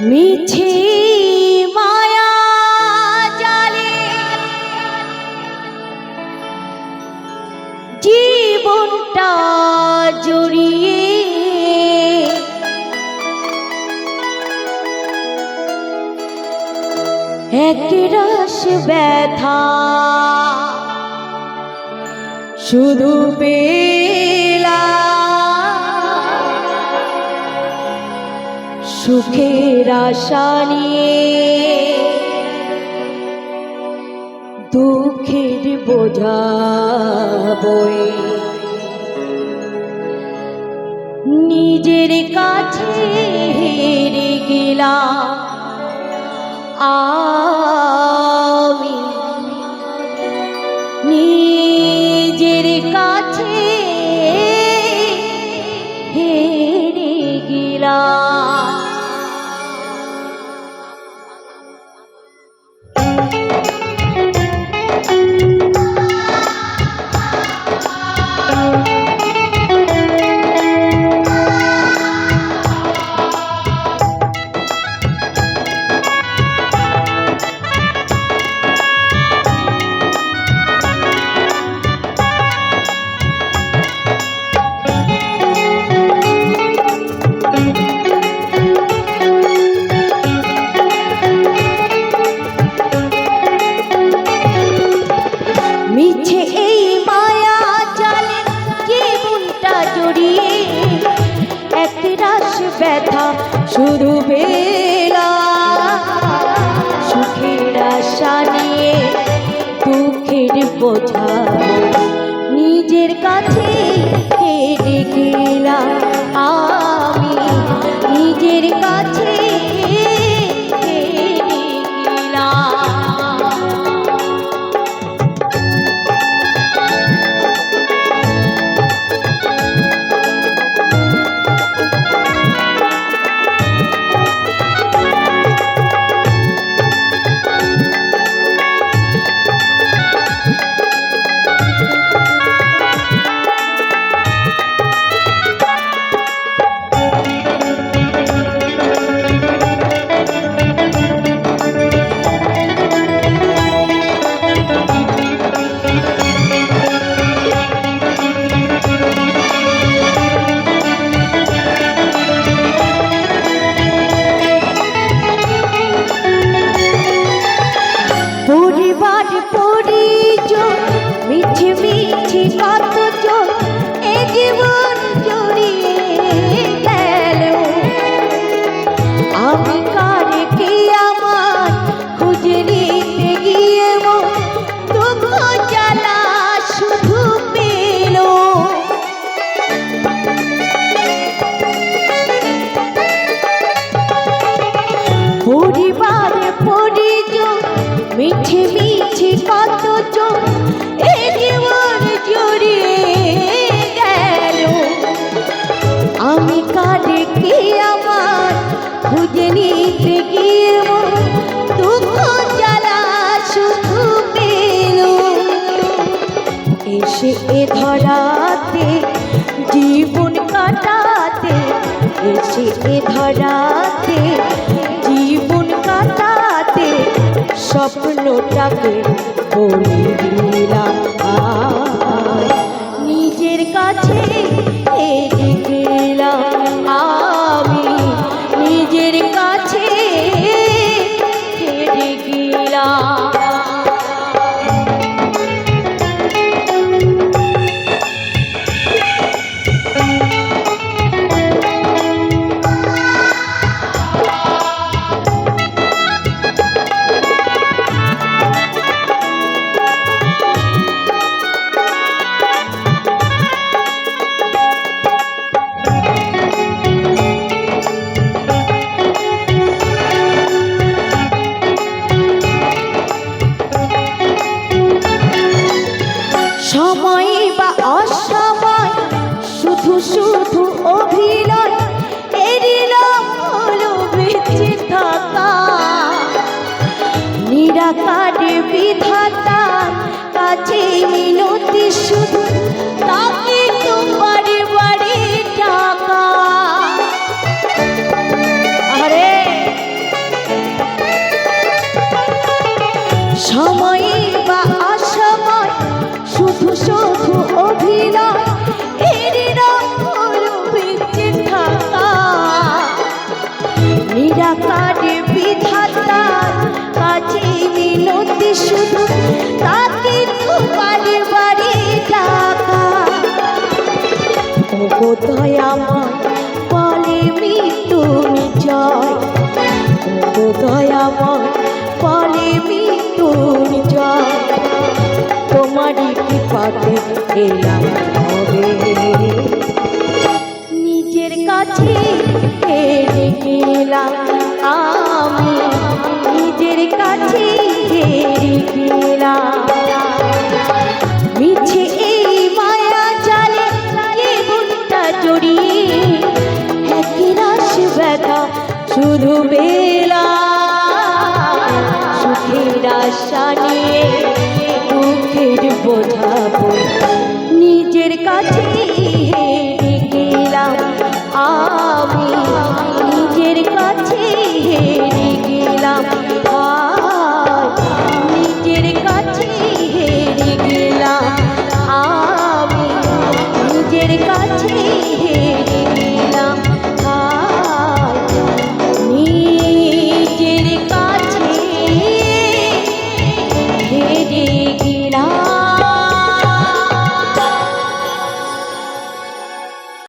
মিছে মায়া জালে। জড়িয়ে ব্যথা। শুধু পেলা সুখের আশা নিয়ে দুঃখের বোঝা বয়ে। নিজের কাছে হেরে গেলাম আমি ব্যথা শুধু বেলা সুখের আশা নিয়ে দুঃখের বোঝা। নিজের কাছে হেরে গেলাম আমি নিজের কাছে আমি এসে এ জীবন কাটাতে স্বপ্নটাকে বলে দিলাম। ডাকার বিধাতার কাছে মিনতি শুধু তাকে তো বারে বারে ডাকা। ওগো দয়াময় বলে মৃত্যু জয়। ওগো দয়াময় বলে মৃত্যু জয়। তোমারই কৃপাতে এলাম হবে। কাছে হেরে আমি নিজের কাছে হেরে গেলাম মিছে এই মায়া জালে কে গুণটা জড়িয়ে একই রাস ব্যথা শুধু বেলা। সুখের আশা নিয়ে দুঃখের বোঝাবো